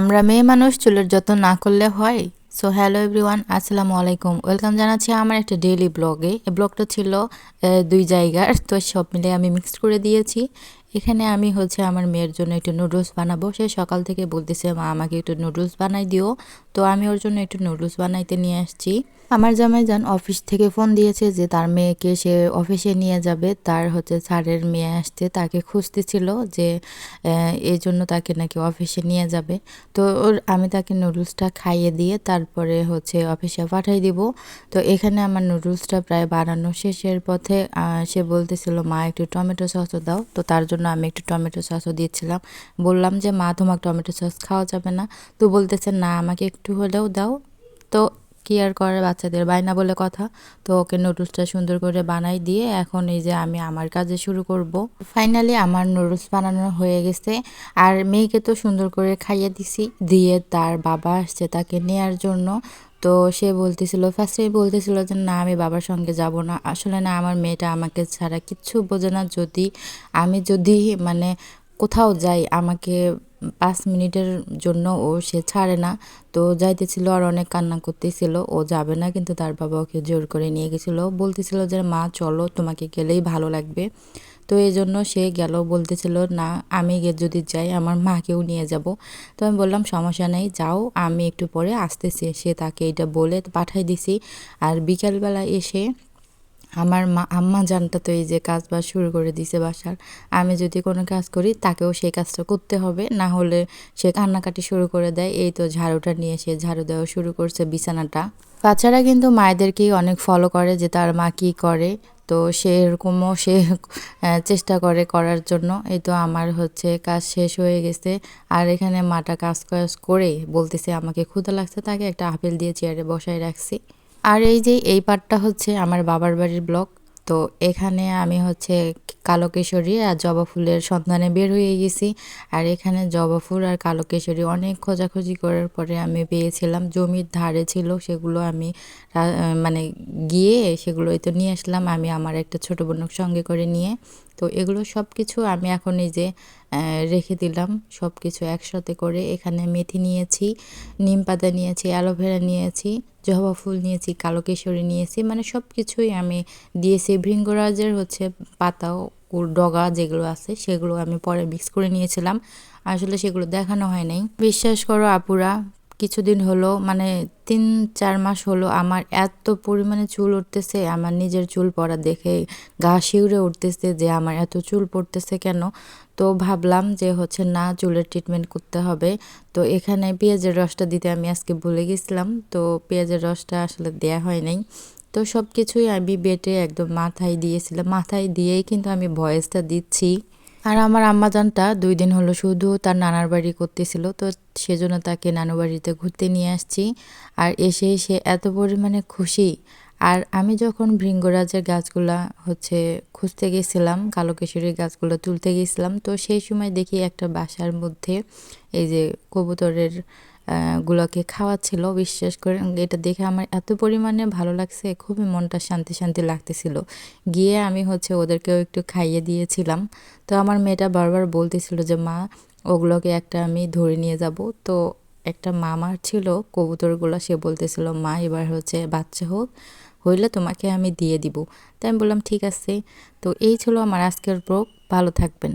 আমরা মেয়ে মানুষ, চুলের যত্ন না করলে হয়? সো হ্যালো এভরিওয়ান আসসালামু আলাইকুম। ওয়েলকাম জানাচ্ছি আমার একটা ডেইলি ব্লগে এই ব্লগটা ছিল দুই জায়গার, তো সব মিলে আমি মিক্সড করে দিয়েছি। এখানে আমি হচ্ছে আমার মেয়ের জন্য একটু নুডলস বানাবো। সে সকাল থেকে বলতেছে, মা, আমাকে একটু নুডলস বানাই দিও। তো আমি ওর জন্য একটু নুডলস বানাইতে নিয়ে আসছি। আমার জামাই যান অফিস থেকে ফোন দিয়েছে যে তার মেয়েকে সে অফিসে নিয়ে যাবে। তার হচ্ছে স্যারের মেয়ে আসতে তাকে খুঁজতেছিল যে এই জন্য তাকে নাকি অফিসে নিয়ে যাবে। তো ওর, আমি তাকে নুডলসটা খাইয়ে দিয়ে তারপরে হচ্ছে অফিসে পাঠাই দিব। তো এখানে আমার নুডলসটা প্রায় বানানো শেষের পথে সে বলতেছিল, মা, একটু টমেটো সসও দাও। তো তার জন্য আমি একটু টমেটো সসও দিয়েছিলাম বললাম যে, মা তোমার টমেটো সস খাওয়া যাবে না। তো বলতেছে, না, আমাকে একটু হলেও দাও। তো কি আর করে বাচ্চাদের বায়না বলে কথা। তো ওকে নুডলসটা সুন্দর করে বানাই দিয়ে এখন এই যে আমি আমার কাজে শুরু করব। ফাইনালি আমার নুডলস বানানো হয়ে গেছে। আর মেয়েকে তো সুন্দর করে খাইয়ে দিছি, দিয়ে তার বাবা আসছে তাকে নেয়ার জন্য। তো সে বলতেছিল ফার্স্টে বলতেছিল যে, না, আমি বাবার সঙ্গে যাব না। আসলে না, আমার মেয়েটা আমাকে ছাড়া কিচ্ছু বোঝে না। যদি আমি যদি মানে কোথাও যাই, আমাকে পাঁচ মিনিটের জন্য ও সে ছাড়ে না। তো যাইতেছিল আর অনেক কান্না করতেছিল। ও যাবে না, কিন্তু তার বাবা ওকে জোর করে নিয়ে গেছিল। বলতেছিল যে, মা, চলো, তোমাকে গেলেই ভালো লাগবে। তো এই জন্য সে গেল। বলতেছিল, না, আমি যদি যাই, আমার মাকেও নিয়ে যাব। তো আমি বললাম, সমস্যা নেই, যাও, আমি একটু পরে আসতেছি। সে তাকে এটা বলে পাঠাই দিছি। আর বিকালবেলা এসে আমার মা, আম্মা জানটা তো এই যে কাজ বাজ শুরু করে দিছে বাসার। আমি যদি কোনো কাজ করি, তাকেও সেই কাজটা করতে হবে। না হলে সে কান্নাকাটি শুরু করে দেয়। এই তো ঝাড়ুটা নিয়ে সে ঝাড়ু দেওয়া শুরু করছে বিছানাটা। বাচ্চারা কিন্তু মায়েদেরকেই অনেক ফলো করে যে তার মা কী করে। তো সে এরকমও সে চেষ্টা করে করার জন্য। এই তো আমার হচ্ছে কাজ শেষ হয়ে গেছে। আর এখানে মাটা কাজ কাজ করে বলতেছে, আমাকে ক্ষুধা লাগছে, তাকে একটা আপেল দিয়ে চেয়ারে বসায় রাখছি। আর এই যে এই পার্টটা হচ্ছে আমার বাবার বাড়ির ব্লক, তো এখানে আমি হচ্ছে কালো কেশরী আর জবা ফুলের সন্ধানে বের হয়ে গেছি। আর এখানে জবা ফুল আর কালো কেশরী অনেক খোঁজাখুঁজি করার পরে আমি পেয়েছিলাম, জমির ধারে ছিল সেগুলো আমি মানে গিয়ে সেগুলো তো নিয়ে আসলাম, আমি আমার একটা ছোট বোনের সঙ্গে করে নিয়ে। তো এগুলো সব কিছু আমি এখন এই যে রেখে দিলাম। সব কিছু একসাথে করে এখানে মেথি নিয়েছি, নিম পাতা নিয়েছি, অ্যালোভেরা নিয়েছি, জবা ফুল নিয়েছি, কালো কেশরী নিয়েছি মানে সব কিছুই আমি দিয়েছি। ভৃঙ্গরাজের হচ্ছে পাতাও ডগা যেগুলো আছে সেগুলো আমি পরে মিক্স করে নিয়েছিলাম। আসলে সেগুলো দেখানো হয় নাই। বিশ্বাস করো আপুরা কিছুদিন হলো মানে তিন, চার মাস হলো আমার এত পরিমাণে চুল উঠতেছে, আমার নিজের চুল পড়া দেখে গা শিউরে উঠতেছে যে আমার এত চুল পড়তেছে কেন? তো ভাবলাম যে হচ্ছে না, চুলের ট্রিটমেন্ট করতে হবে। তো এখানে পেঁয়াজের রসটা দিতে আমি আজকে ভুলে গেছিলাম, তো পেঁয়াজের রসটা আসলে দেয়া হয় নাই। তো সব কিছুই আমি বেটে একদম মাথায় দিয়েছিলাম, মাথায় দিয়েই কিন্তু আমি ভয়েসটা দিচ্ছি। আর আমার আম্মাজানটা দুই দিন হলো শুধু তার নানার বাড়ি করতেছিল, তো সেজন্য তাকে নানু বাড়িতে ঘুরতে নিয়ে আসছি। আর এসে সে এত পরিমাণে খুশি আর আমি যখন ভৃঙ্গরাজের গাছগুলা হচ্ছে খুঁজতে গেছিলাম কালো কেশরীর গাছগুলো তুলতে গেছিলাম, তো সেই সময় দেখি একটা বাসার মধ্যে এই যে কবুতরের গুলোকে খাওয়াচ্ছিল বিশ্বাস করে এটা দেখে আমার এত পরিমাণে ভালো লাগছে, খুবই মনটা শান্তি শান্তি লাগতেছিল। গিয়ে আমি হচ্ছে ওদেরকেও একটু খাইয়ে দিয়েছিলাম। তো আমার মেয়েটা বারবার বলতেছিল যে, মা, ওগুলোকে একটা আমি ধরে নিয়ে যাব। তো একটা মামার ছিল, কবুতরগুলো সে বলতেছিল, মা, এবার হচ্ছে বাচ্চা হোক। হইলে তোমাকে আমি দিয়ে দিব। তাই আমি বললাম, ঠিক আছে। তো এই ছিল আমার আজকের ব্লগ। ভালো থাকবেন।